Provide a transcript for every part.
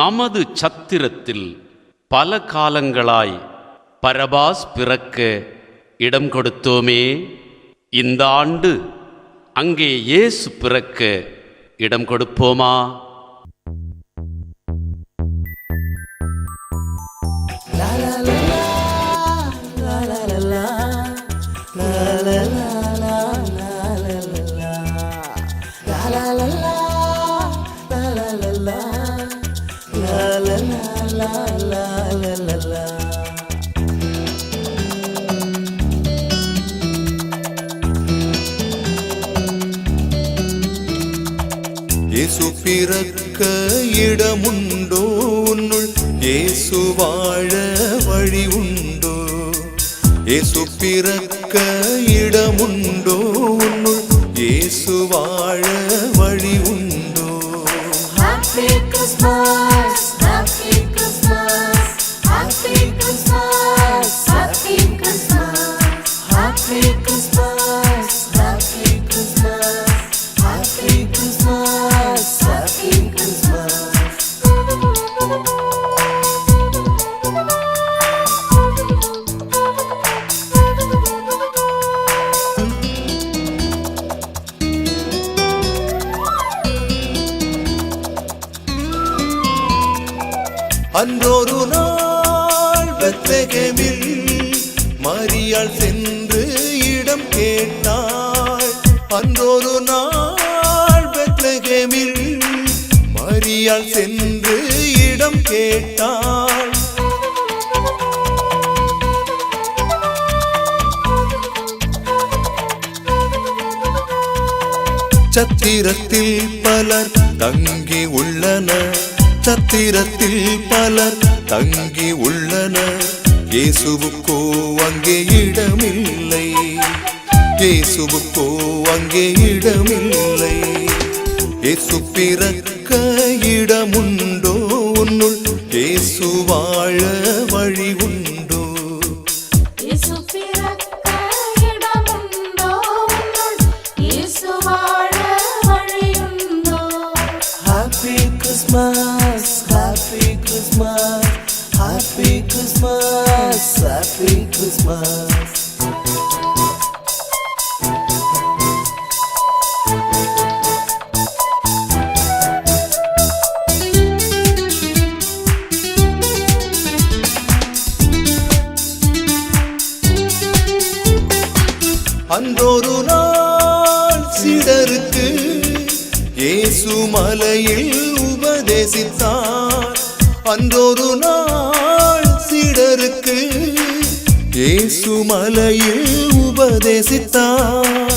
நமது சத்திரத்தில் பல காலங்களாய் பரபாஸ் பிறக்க இடம் கொடுத்தோமே. இந்த ஆண்டு அங்கே இயேசு பிறக்க இடம் கொடுப்போமா? இயேசு பிறக்க இடமுண்டோ உன்னுள் இயேசு வாழ வழி உண்டோ? இயேசு பிறக்க இடமுண்டோ உன்னுள் இயேசு வாழ வழி உண்டோ? Happy Christmas, அன்றொரு நாள் பெத்தகமில் மரியாள் சென்று இடம் கேட்டாள். அன்றொரு நாள் பெத்தகமில் மரியாள் சென்று இடம் கேட்டாள். சத்திரத்தில் பலர் தங்கி உள்ளனர். சத்திரத்தில் பலர் தங்கி உள்ளனர். இயேசுவுக்கோ அங்கே இடமில்லை. இயேசுவுக்கோ அங்கே இடமில்லை. இயேசு பிறக்க இடமுண்டோ உன்னுள். இயேசு வாழ அன்றொரு நாள் சிடருக்கு இயேசு மலையில் உபதேசித்தார். அன்றொரு நாள் சிடருக்கு இயேசு மலையில் உபதேசித்தார்.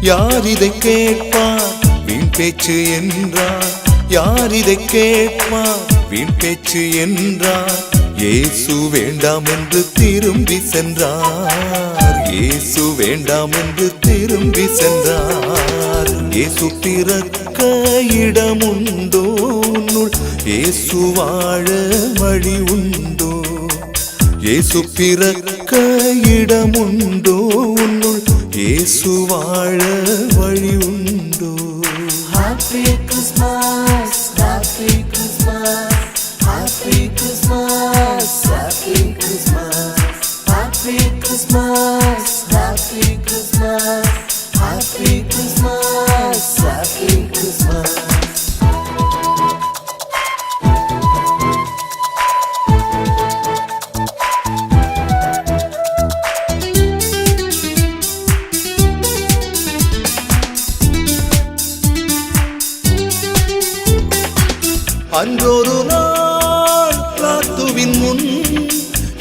யார் இதை கேட்பார்? வீண் பேச்சு என்றார். யார் இதை கேட்பார்? வீண் பேச்சு என்றார். இயேசு வேண்டாம் என்று திரும்பி சென்றார். இயேசு வேண்டாம் என்று திரும்பி சென்றார். இயேசு பிறக்க இடமுண்டோ உன்னுள். இயேசு வாழ வழி உண்டோ? இயேசு பிறக்க இடமுண்டோ உன்னுள். இயேசு வாழ வழி உண்டோ? Happy Christmas, அன்றொரு நாள் பிராத்துவின் முன்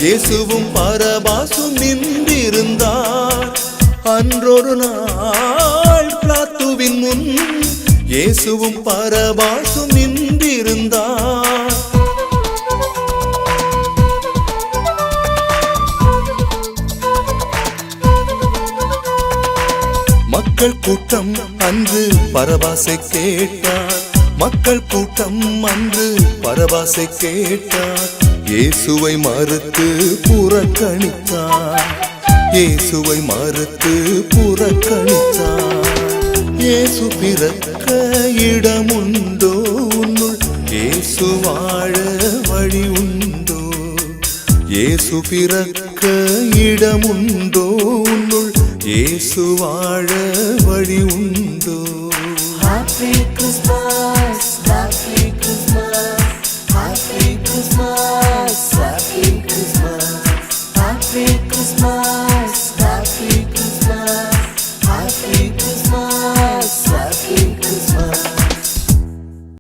இயேசுவும் பரபாசும் நின்றிருந்தார். அன்றொரு நாள் பிராத்துவின் முன் இயேசுவும் பரபாசும் நின்றிருந்தார். மக்கள் கூட்டம் அன்று பரபாசை கேட்டார். மக்கள் கூட்டம் அன்று பரபாசை கேட்டார். இயேசுவை மறுத்து புறக்கணித்தார். இயேசுவை மறுத்து புறக்கணித்தார். இயேசு பிறக்க இடமுண்டோ உன்னுள் இயேசு வாழ வழி உண்டோ. இயேசு பிறக்க இடமுண்டோ உன்னுள் இயேசு வாழ வழி உண்டோ. Happy Christmas,